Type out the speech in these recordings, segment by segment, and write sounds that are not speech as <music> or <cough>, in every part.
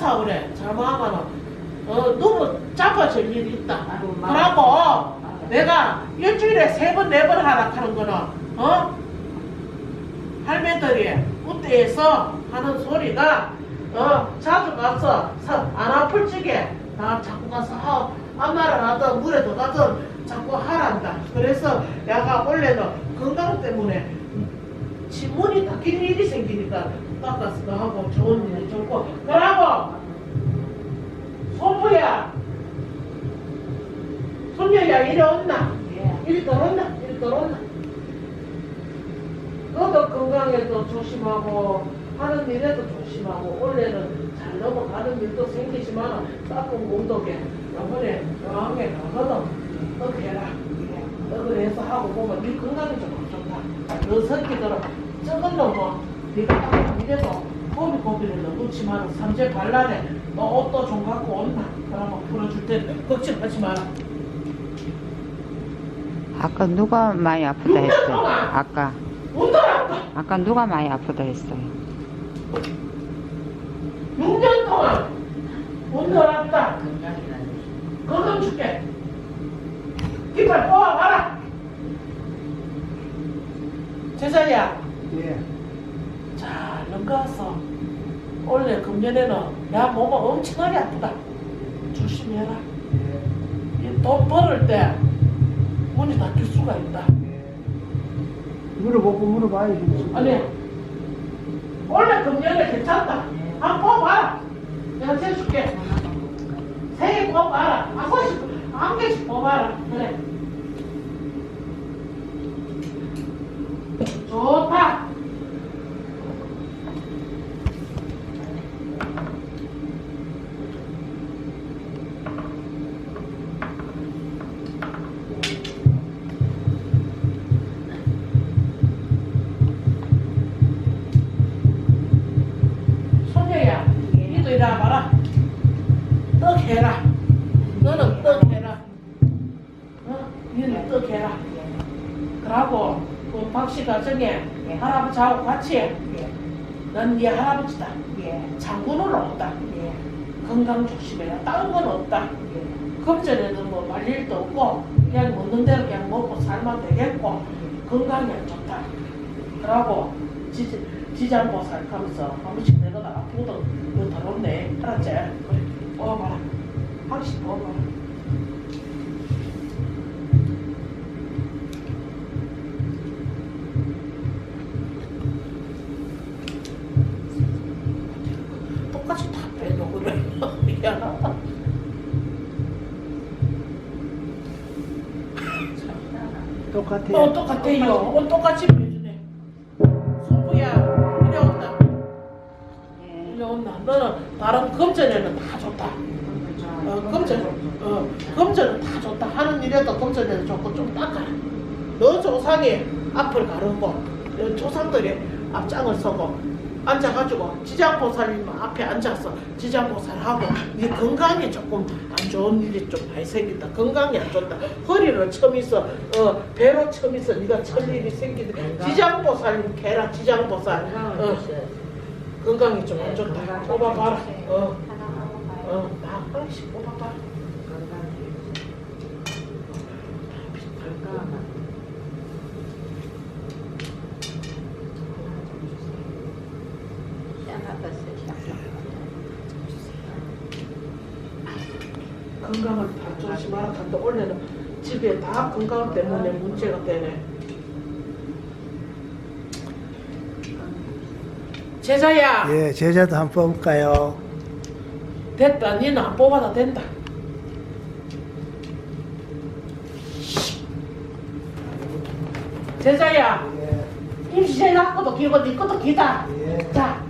장사오래 잘못하면은 어 너무 잡아질 일이 있다. 그러고 내가 일주일에 세 번 네 번 하라 하는 거는 어 할매들이 그때에서 하는 소리가 어 자주 가서 사- 안 아플 적에 나 자꾸 가서 하 안마를 하든 물에 들어가든 자꾸 하란다. 그래서 내가 원래는 건강 때문에 지문이 닦일 일이 생기니까 닦아서 하고 좋은 일이 좋고. 그러고? 소부야. 손녀야 이리 온나? 이리 들어온나? 이리 들어온나? 너도 건강에도 조심하고 하는 일에도 조심하고 원래는 잘 넘어가는 일도 생기지만 따끔 공덕에 이번에 여행에 가거든 너 해라. 너 그래서 하고 보면 네 건강이 좀 너 새끼들은 적은 놈은 네가 따끔 이래도 고비 고비를 넣지만 삼재 발랄에 너 옷도 좀 갖고 온나 그러면 풀어줄 텐데 걱정하지 마라. 아까 누가 많이 아프다 했어요? 아까. 아까 누가 많이 아프다 했어요? 6년 동안 운동한다 건강 줄게 이빨 뽑아봐라 제자리야? 예. 잘 넘가서 원래 금년에는 야 몸은 엄청나게 아프다. 조심해라. 이돈 벌을 때 문이 닫힐 수가 있다. 물어보고 물어봐야지. 아니 원래 금년에 괜찮다. 한번 뽑아라 이리 와봐라. 떡 해라. 너는 떡 해라. 어? 니는 떡 해라. 그러고 그 박씨 가정에 할아버지하고 같이 넌네 할아버지다. 장군으로 온다. 건강 조심해라. 다른 건 없다. 금전에는 뭐 말릴 도 없고 그냥 먹는 대로 그냥 먹고 살면 되겠고 건강이 안 좋다. 그러고 지, 지장보살 하면서 한 번씩 내가 아프거든 이거 더럽네. 알았지? 그래. 먹어봐라. 한 번씩 먹어봐라. 똑같이 다 미안하다 <laughs> 똑같아요. 어 똑같아요. 어 똑같이 다른 금전에는 다 좋다 어, 금전, 어, 금전은 다 좋다. 하는 일에도 금전에도 좋고 좀 닦아라. 너 조상이 앞을 가르고, 너 조상들이 앞장을 서고, 앉아가지고 지장보살님 앞에 앉아서 지장보살하고 네 건강에 조금 안 좋은 일이 좀 많이 생긴다. 건강이 안 좋다. 허리를 처미서 어, 배로 처미서 네가 철 일이 생기다. 지장보살님 개라 지장보살 어, 건강이 좀 안 좋다. 뽑아봐라. 어, 어, 나 하나씩 뽑아봐라. 건강을 다 조심하라 한다. 원래는 집에 다 건강 때문에 문제가 되네. 제자야 예, 제자도 한 번 뽑을까요? 됐다. 니는 안 뽑아도 된다. 제자야 예, 임시제 낳고도 길고 네 것도 기다. 예. 자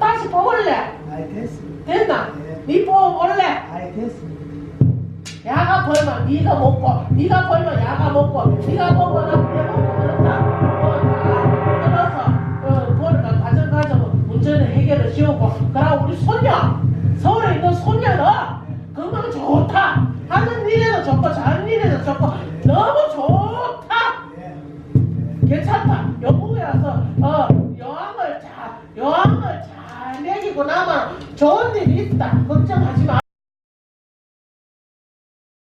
다시 뽑을래? 아이 됐습니다. 됐나? 예. 네 뽑아볼래? 아이 됐습니다. 야가 벌면 네가 먹고 네가 벌면 야가 먹고 네가 먹으면 서울에 있는 손녀는 건강 좋다 하는 일에도 좋고 자는 일에도 좋고 너무 좋다 예. 괜찮다 영국에 와서 어, 여왕을 잘 여왕을 잘 먹이고 나면 좋은 일이 있다. 걱정하지 마.